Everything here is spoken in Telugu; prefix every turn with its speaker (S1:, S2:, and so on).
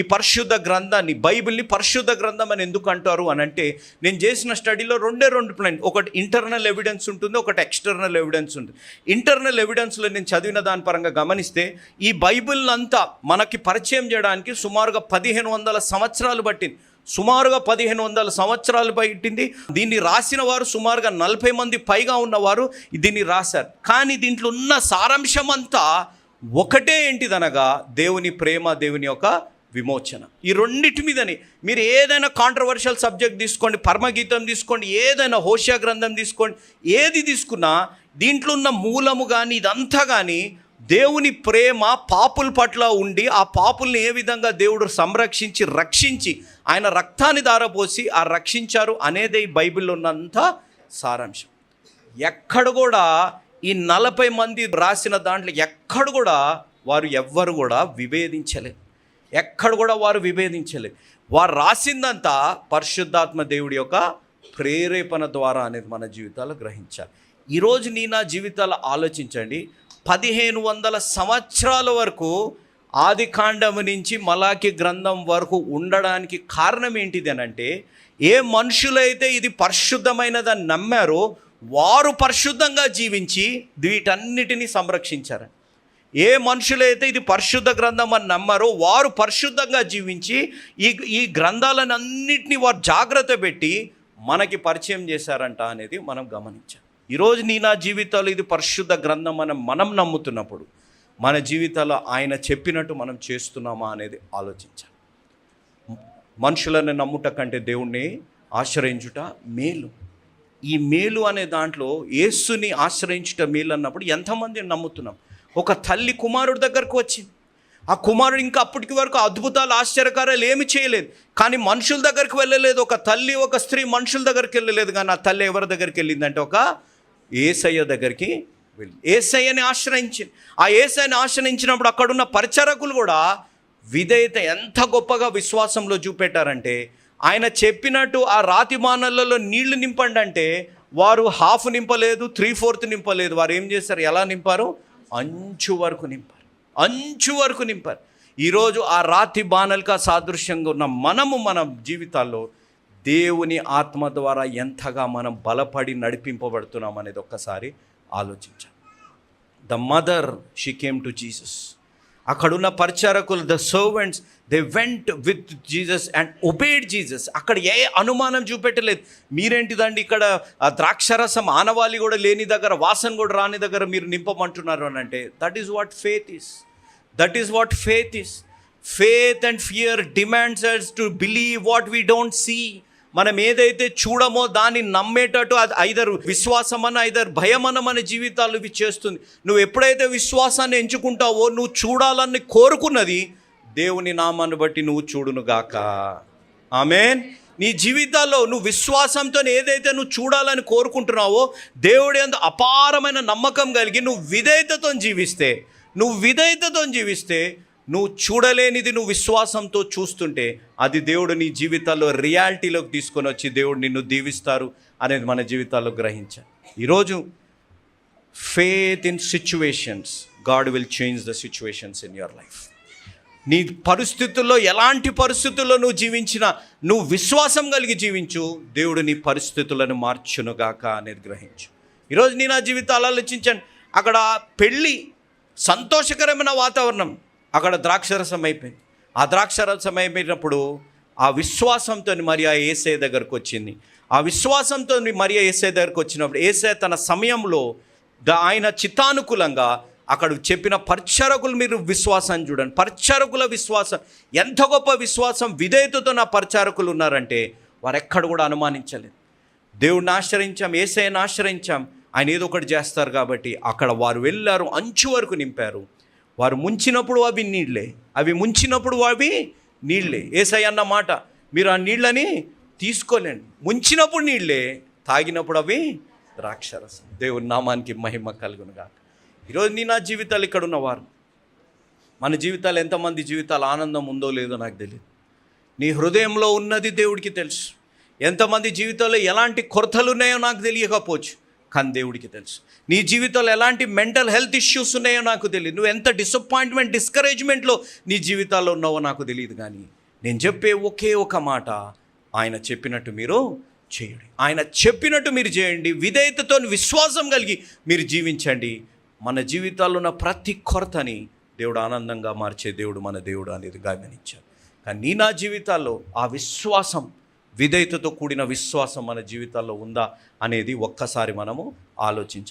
S1: ఈ పరిశుద్ధ గ్రంథాన్ని బైబిల్ని పరిశుద్ధ గ్రంథం అని ఎందుకు అంటారు అని అంటే నేను చేసిన స్టడీలో రెండే రెండు ప్లాన్ ఒకటి ఇంటర్నల్ ఎవిడెన్స్ ఉంటుంది ఒకటి ఎక్స్టర్నల్ ఎవిడెన్స్ ఉంటుంది. ఇంటర్నల్ ఎవిడెన్స్లో నేను చదివిన దాని పరంగా గమనిస్తే ఈ బైబిల్ అంతా మనకి పరిచయం చేయడానికి సుమారుగా పదిహేను వందల సంవత్సరాలు పట్టింది. సుమారుగా పదిహేను వందల సంవత్సరాలు పట్టింది. దీన్ని రాసిన వారు సుమారుగా నలభై మంది పైగా ఉన్నవారు దీన్ని రాశారు. కానీ దీంట్లో ఉన్న సారాంశం అంతా ఒకటే ఏంటిదనగా దేవుని ప్రేమ దేవుని యొక్క విమోచన. ఈ రెండిటి మీదని మీరు ఏదైనా కాంట్రవర్షియల్ సబ్జెక్ట్ తీసుకోండి పరమగీతం తీసుకోండి ఏదైనా హోషియా గ్రంథం తీసుకోండి ఏది తీసుకున్నా దీంట్లో ఉన్న మూలము కానీ ఇదంతా కానీ దేవుని ప్రేమ పాపుల పట్ల ఉండి ఆ పాపుల్ని ఏ విధంగా దేవుడు సంరక్షించి రక్షించి ఆయన రక్తాన్ని దారపోసి ఆ రక్షించారు అనేదే ఈ బైబిల్లో ఉన్నంత సారాంశం. ఎక్కడ కూడా ఈ నలభై మంది రాసిన దాంట్లో ఎక్కడ కూడా వారు ఎవ్వరు కూడా విభేదించలేదు. ఎక్కడ కూడా వారు విభేదించలేదు వారు రాసిందంతా పరిశుద్ధాత్మ దేవుడి యొక్క ప్రేరేపణ ద్వారా అనేది మన జీవితాలు గ్రహించాలి. ఈరోజు నీ నా జీవితాలు ఆలోచించండి. పదిహేను వందల సంవత్సరాల వరకు ఆది కాండము నుంచి మలాకి గ్రంథం వరకు ఉండడానికి కారణం ఏంటిది అని అంటే ఏ మనుషులైతే ఇది పరిశుద్ధమైనదని నమ్మారో వారు పరిశుద్ధంగా జీవించి వీటన్నిటిని సంరక్షించారు. ఏ మనుషులైతే ఇది పరిశుద్ధ గ్రంథం అని నమ్మారో వారు పరిశుద్ధంగా జీవించి ఈ ఈ గ్రంథాలను అన్నింటినీ వారు జాగ్రత్త పెట్టి మనకి పరిచయం చేశారంట అనేది మనం గమనించాం. ఈరోజు నీ నా జీవితాలు ఇది పరిశుద్ధ గ్రంథం అని మనం నమ్ముతున్నప్పుడు మన జీవితాల్లో ఆయన చెప్పినట్టు మనం చేస్తున్నామా అనేది ఆలోచించాలి. మనుషులను నమ్ముట కంటే దేవుణ్ణి ఆశ్రయించుట మేలు. ఈ మేలు అనే దాంట్లో యేసుని ఆశ్రయించుట మేలు అన్నప్పుడు ఎంతమంది నమ్ముతున్నాం? ఒక తల్లి కుమారుడి దగ్గరకు వచ్చింది ఆ కుమారుడు ఇంకా అప్పటికి వరకు అద్భుతాలు ఆశ్చర్యకారాలు ఏమి చేయలేదు. కానీ మనుషుల దగ్గరికి వెళ్ళలేదు ఒక తల్లి ఒక స్త్రీ మనుషుల దగ్గరికి వెళ్ళలేదు కానీ ఆ తల్లి ఎవరి దగ్గరికి వెళ్ళిందంటే ఒక ఏసయ్య దగ్గరికి వెళ్ళి ఏసయ్యని ఆశ్రయించింది. ఆ ఏసయ్యని ఆశ్రయించినప్పుడు అక్కడున్న పరిచారకులు కూడా విధేయత ఎంత గొప్పగా విశ్వాసంలో చూపెట్టారంటే ఆయన చెప్పినట్టు ఆ రాతి మానలలో నీళ్ళు నింపండి అంటే వారు హాఫ్ నింపలేదు త్రీ ఫోర్త్ నింపలేదు. వారు ఏం చేశారు? ఎలా నింపారు? అంచు వరకు నింపారు అంచు వరకు నింపారు ఈరోజు ఆ రాతి బాణల్కా సాదృశ్యంగా ఉన్న మనము మన జీవితాల్లో దేవుని ఆత్మ ద్వారా ఎంతగా మనం బలపడి నడిపింపబడుతున్నాం అనేది ఒక్కసారి ఆలోచించాలి. The mother she came to Jesus అక్కడున్న పరిచారకులు the servants they went with Jesus and obeyed Jesus అక్కడ ఏ అనుమానం చూపెట్టలేదు. మీరేంటిదండి ఇక్కడ? ద్రాక్షరసం ఆనవాలి కూడా లేని దగ్గర వాసన కూడా రాని దగ్గర మీరు నింపమంటున్నారు అని అంటే that is what faith is that is what faith is faith and fear demands us to believe what we don't see మనం ఏదైతే చూడమో దాన్ని నమ్మేటట్టు అది ఐదర్ విశ్వాసం అని ఐదర్ భయం అన్న మన జీవితాలు ఇవి చేస్తుంది. నువ్వు ఎప్పుడైతే విశ్వాసాన్ని ఎంచుకుంటావో నువ్వు చూడాలని కోరుకున్నది దేవుని నామాన్ని బట్టి నువ్వు చూడును గాక. ఆమెన్. నీ జీవితాల్లో నువ్వు విశ్వాసంతో ఏదైతే నువ్వు చూడాలని కోరుకుంటున్నావో దేవుడి అంత అపారమైన నమ్మకం కలిగి నువ్వు విధేయతతో జీవిస్తే నువ్వు విధేయతతో జీవిస్తే నువ్వు చూడలేనిది నువ్వు విశ్వాసంతో చూస్తుంటే అది దేవుడు నీ జీవితాల్లో రియాలిటీలోకి తీసుకొని వచ్చి దేవుడు నిన్ను దీవిస్తారు అనేది మన జీవితాల్లో గ్రహించాలి. ఈరోజు faith in situations God will change the situations in your life నీ పరిస్థితుల్లో ఎలాంటి పరిస్థితుల్లో నువ్వు జీవించినా నువ్వు విశ్వాసం కలిగి జీవించు దేవుడు నీ పరిస్థితులను మార్చునుగాక అనేది గ్రహించు. ఈరోజు నేను నా జీవితాలు ఆలోచించాను అక్కడ పెళ్ళి సంతోషకరమైన వాతావరణం. అక్కడ ద్రాక్షరసం అయిపోయింది. ఆ ద్రాక్షరసం అయిపోయినప్పుడు ఆ విశ్వాసంతో మరి ఆ ఏసే దగ్గరకు వచ్చింది. ఆ విశ్వాసంతో మరి ఏసే దగ్గరకు వచ్చినప్పుడు ఏసే తన సమయంలో ద- ఆయన చిత్తానుకూలంగా అక్కడ చెప్పిన పరిచారకులు మీరు విశ్వాసాన్ని చూడండి. పరిచారకుల విశ్వాసం ఎంత గొప్ప విశ్వాసం విధేయతతో నా పరిచారకులు ఉన్నారంటే వారు ఎక్కడ కూడా అనుమానించలేదు. దేవుడిని ఆశ్రయించాం ఏసైని ఆశ్రయించాం. ఆయన ఏదో ఒకటి చేస్తారు కాబట్టి అక్కడ వారు వెళ్ళారు అంచు వరకు నింపారు. వారు ముంచినప్పుడు అవి నీళ్ళే అవి ముంచినప్పుడు అవి నీళ్ళే ఏసై అన్న మాట మీరు ఆ నీళ్ళని తీసుకోలేండి. ముంచినప్పుడు నీళ్ళే తాగినప్పుడు అవి ద్రాక్షరసం. దేవుని నామానికి మహిమ కలుగును గాక ఈరోజు నీ నా జీవితాలు ఇక్కడ ఉన్నవారు. మన జీవితాలు ఎంతమంది జీవితాలు ఆనందం ఉందో లేదో నాకు తెలియదు నీ హృదయంలో ఉన్నది దేవుడికి తెలుసు. ఎంతమంది జీవితాల్లో ఎలాంటి కొరతలు ఉన్నాయో నాకు తెలియకపోవచ్చు. కానీ దేవుడికి తెలుసు. నీ జీవితంలో ఎలాంటి మెంటల్ హెల్త్ ఇష్యూస్ ఉన్నాయో నాకు తెలియదు నువ్వు ఎంత డిసప్పాయింట్మెంట్ డిస్కరేజ్మెంట్లో నీ జీవితాల్లో ఉన్నావో నాకు తెలియదు కానీ నేను చెప్పే ఒకే ఒక మాట ఆయన చెప్పినట్టు మీరు చేయండి. ఆయన చెప్పినట్టు మీరు చేయండి. విధేయతతో విశ్వాసం కలిగి మీరు జీవించండి. మన జీవితాల్లో ఉన్న ప్రతి కొరతని దేవుడు ఆనందంగా మార్చే దేవుడు మన దేవుడు అనేది గమనించారు కానీ నీ నా జీవితాల్లో ఆ విశ్వాసం విధేయతతో కూడిన విశ్వాసం మన జీవితాల్లో ఉందా అనేది ఒక్కసారి మనము ఆలోచించాలి.